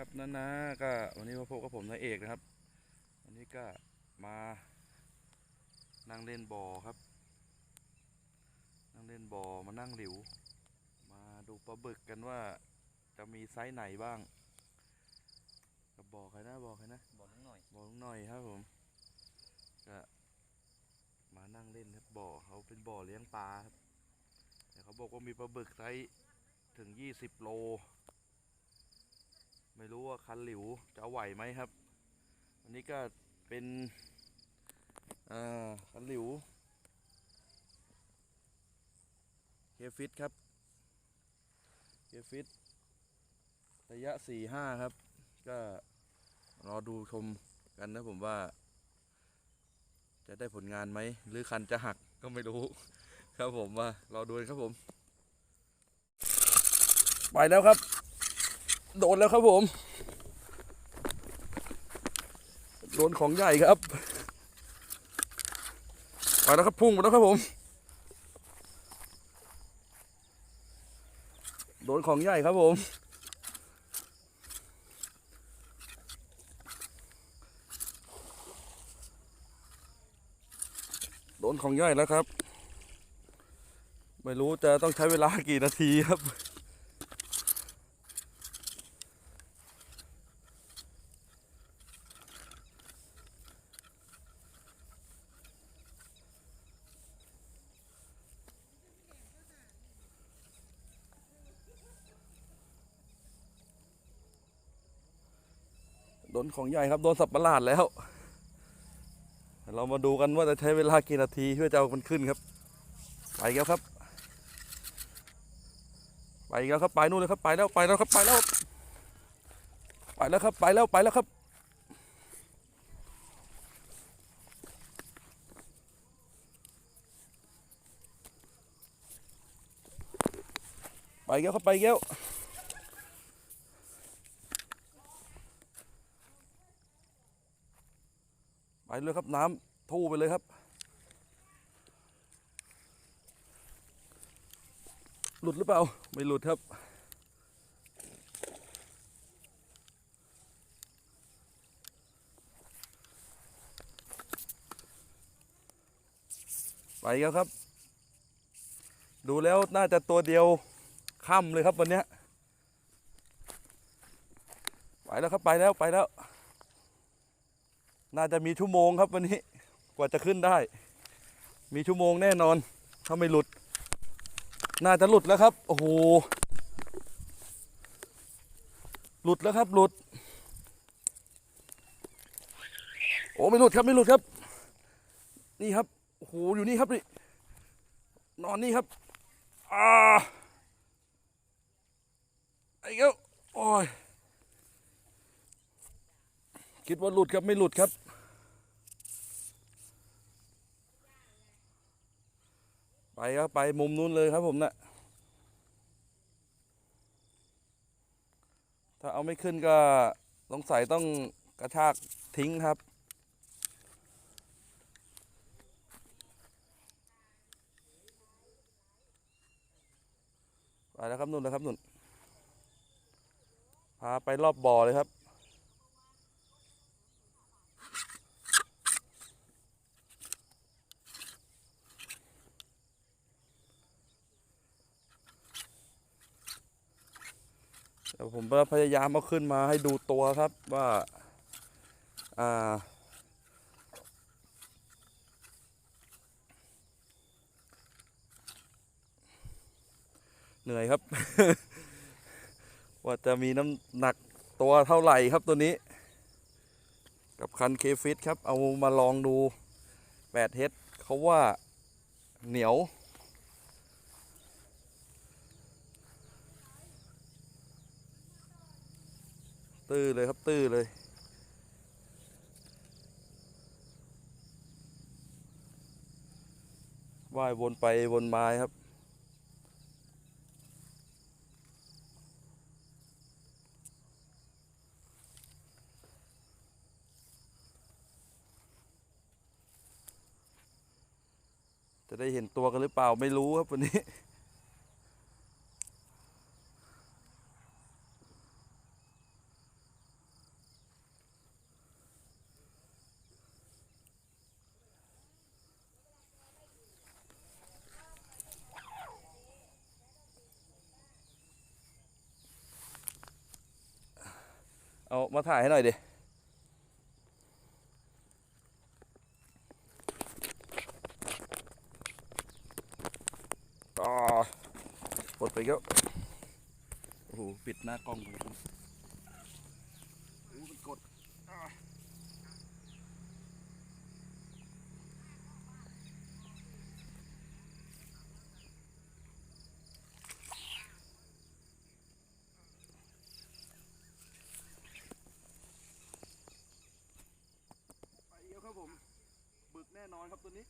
ครับนะนะก็วันนี้มาพบกับผมนายเอกนะครับ วันนี้ก็มานั่งเล่นบ่อครับ นั่งเล่นบ่อมานั่งหลิว มาดูปลาบึกกันว่าจะมีไซส์ไหนบ้างกับบ่อใครนะบ่อใครนะบอกนิดหน่อยบ่อลุงหน่อยครับผมก็มานั่งเล่นครับบ่อเขาเป็นบ่อเลี้ยงปลาครับแต่เขาบอกว่ามีปลาบึกไซส์ถึงยี่สิบโล ไม่รู้ว่าคันหลิวจะไหวไหมครับ อันนี้ก็เป็นอ่าคันหลิวเคฟิตครับเคฟิตระยะสี่ห้าครับ ก็รอดูชมกันนะผมว่า จะได้ผลงานไหม หรือคันจะหักก็ไม่รู้ ครับผมว่า รอดูครับผม ไปแล้วครับ โดนแล้วครับผม โดนของใหญ่ครับไปแล้วครับพุ่งไปแล้วครับผม โดนของใหญ่ครับผม โดนของใหญ่แล้วครับ ไม่รู้จะต้องใช้เวลากี่นาทีครับ นของใหญ่ครับโดนสับประหลาดแล้ว เรามาดูกันว่าจะใช้เวลากี่นาทีเพื่อจะเอามันขึ้นครับ ไปแล้วครับ ไปแล้วครับไปนู่นเลยครับไปแล้วไปแล้วครับไปแล้ว ไปแล้วครับไปแล้วไปแล้วครับไปแล้วครับไปแล้ว ไป เลยครับน้ำทู่ไปเลยครับ หลุดหรือเปล่า ไม่หลุดครับ ไปแล้วครับ ดูแล้วน่าจะตัวเดียวค่ำเลยครับวันนี้ไปแล้วครับไปแล้วไปแล้ว น่าจะมีชั่วโมงครับวันนี้กว่าจะขึ้นได้ มีชั่วโมงแน่นอน ถ้าไม่หลุด น่าจะหลุดแล้วครับ โอ้โห หลุดแล้วครับ หลุด โอ้ไม่หลุดครับไม่หลุดครับ นี่ครับ โอ้โห อยู่นี่ครับนี่ นอนนี่ครับ อ่าไอ้เก้าโอ้ย คิดว่าหลุดครับไม่หลุดครับ ไปครับไปมุมนู้นเลยครับผมนะ่ะถ้าเอาไม่ขึ้นก็สงสัยต้องกระชากทิ้งครับไปแล้วครับนุ่นนะครับนุ่นพาไปรอบบ่อเลยครับ ดี๋ยวผมจะพยายามเอาขึ้นมาให้ดูตัวครับว่าอ่าเหนื่อยครับ ว่าจะมีน้ำหนักตัวเท่าไหร่ครับตัวนี้ กับคันเคฟิตครับ เอามาลองดู8เฮดเขาว่าเหนียว ตื้อเลยครับตื้อเลย ว่ายวนไปวนมาครับ จะได้เห็นตัวกันหรือเปล่าไม่รู้ครับวันนี้ เอามาถ่ายให้หน่อยดิอ่ากดไปแล้วโอ้โหปิดหน้ากล้องเลยโอ้โหมันกดอ่าไปแล้วครับผม บึกแน่นอนครับตัวนี้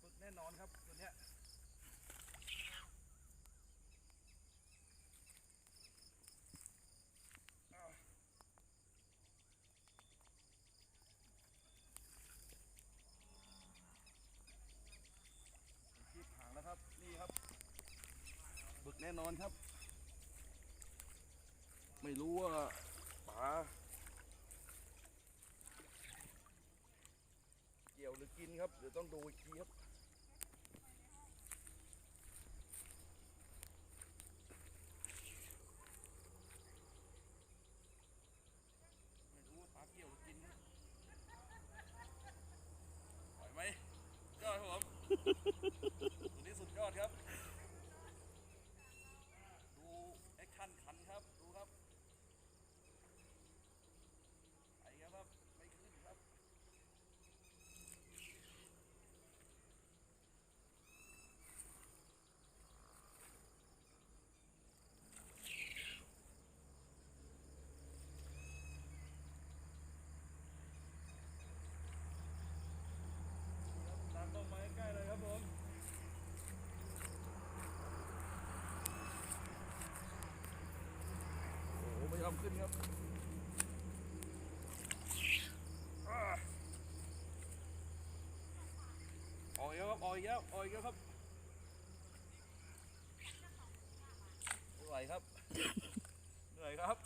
ฝึกแน่นอนครับตัวเนี้ยอ้าวคีบหางแล้วครับ นี่ครับ บึกแน่นอนครับ รู้ว่าป๋าเกี่ยวหรือกินครับเดี๋ยวต้องดูอีกทีครับ ไม่รู้ว่าปลาเกี่ยวหรือกินนะปล่อยไหมยอดครับผม ตัวนี้สุดยอดครับ ดูแอคชั่นคันครับ ดูครับไปครับครับ ไม่ขึ้นครับ ตามตรงมาใกล้ๆเลยครับผม โอ้โหไม่ ยอมขึ้นครับอออกอีกแล้วครับออกอีกแล้วออกอีกแล้วครับไม่ไหวครับเหนื่อยครับ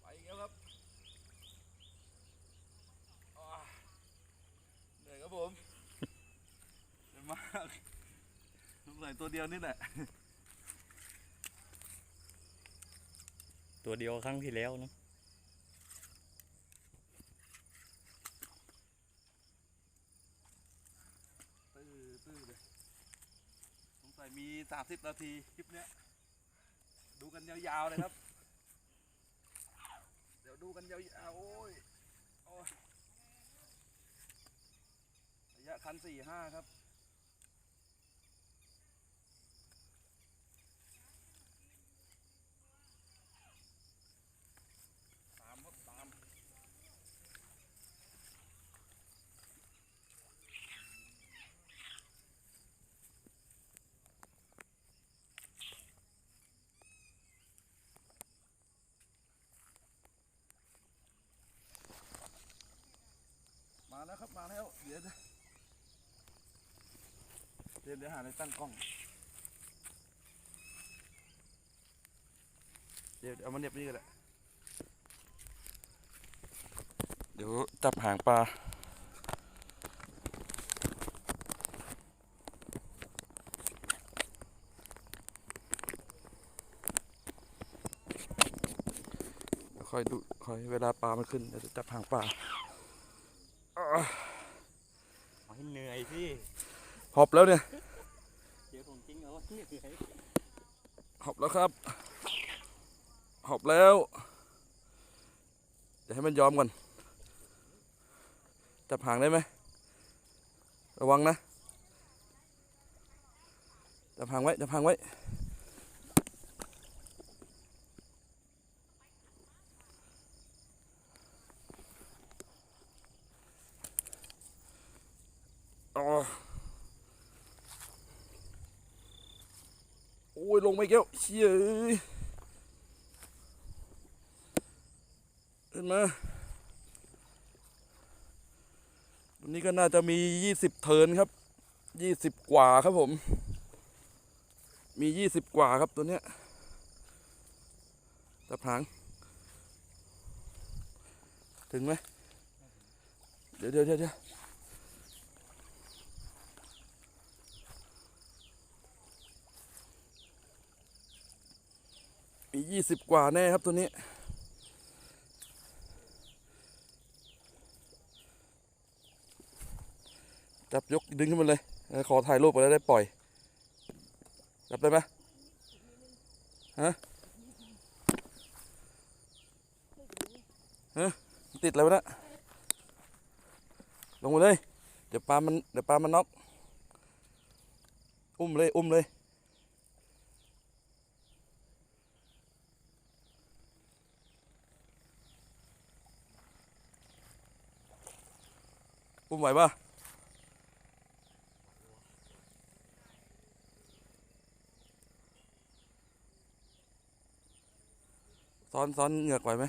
ไปอีกแล้วครับเหนื่อยครับผมเหนื่อยมากสงสัยตัวเดียวนี่แหละ ตัวเดียวครั้งที่แล้วนะตื้อตื้อเลยสงสัยมีสามสิบนาทีคลิปเนี้ย ดูกันยาวๆเลยครับ เดี๋ยวดูกันยาวๆโอ้ยโอ้ยระยะคันสี่ห้าครับ ตามครับตาม มา แล้วครับมาแล้วเดี๋ยวจะเดี๋ยวเดี๋ยวหาอะไรตั้งกล้อง เดี๋ยวเอามาเหน็บนี่ก็ได้เดี๋ยวจับหางปลาคอยดูคอยเวลาปลามันขึ้นเดี๋ยวจะจับหางปลาอ่า เอาให้เหนื่อยสิหอบแล้วเนี่ยเดี๋ยวของจริงเอาให้เหนื่อยหอบแล้วครับ หอบแล้วเดี๋ยวให้มันยอมก่อนจับหางได้ไหมระวังนะจับหางไว้จับหางไว้ อ๋อ โอ้ ยลงไม่แก้วเชี่ยเอ้ยขึ้นมวันนี้ก็น่าจะมียี่สิบเทินครับยี่สิบกว่าครับผม มียี่สิบกว่าครับตัวเนี้ยตับหาง ถึงไหมเดี๋ยวเดี๋ยวเดี๋ยว ยี่สิบกว่าแน่ครับตัวนี้ จับยกดึงขึ้นมาเลย ขอถ่ายรูปไปแล้วได้ปล่อย จับได้ไหมฮะฮะติดอะไรวนะลงมาเลย เดี๋ยวปลามันเดี๋ยวปลามันน็อกอุ้มเลย อุ้มเลย อุ้มไหวปะซ้อนซ้อนเหงือกไหวไหม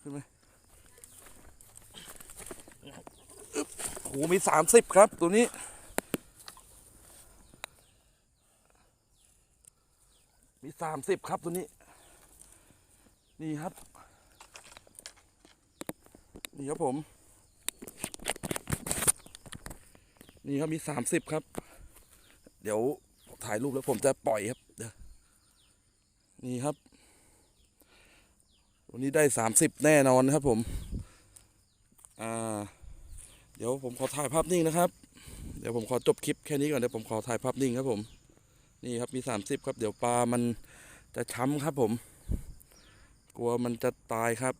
ขึ้นไหมอึ๊บโอ้มีสามสิบครับตัวนี้ มีสามสิบครับตัวนี้ นี่ครับ นี่ครับผม นี่ครับมีสามสิบครับ เดี๋ยวถ่ายรูปแล้วผมจะปล่อยครับเดี๋ยวนี่ครับ วันนี้ได้สามสิบแน่นอนนะครับผม อ่า เดี๋ยวผมขอถ่ายภาพนิ่งนะครับ เดี๋ยวผมขอจบคลิปแค่นี้ก่อนเดี๋ยวผมขอถ่ายภาพนิ่งครับผม นี่ครับมีสามสิบครับเดี๋ยวปลามันจะช้ำครับผม กลัวมันจะตายครับ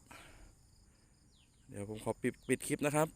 เดี๋ยวผมขอปิดปิดคลิปนะครับ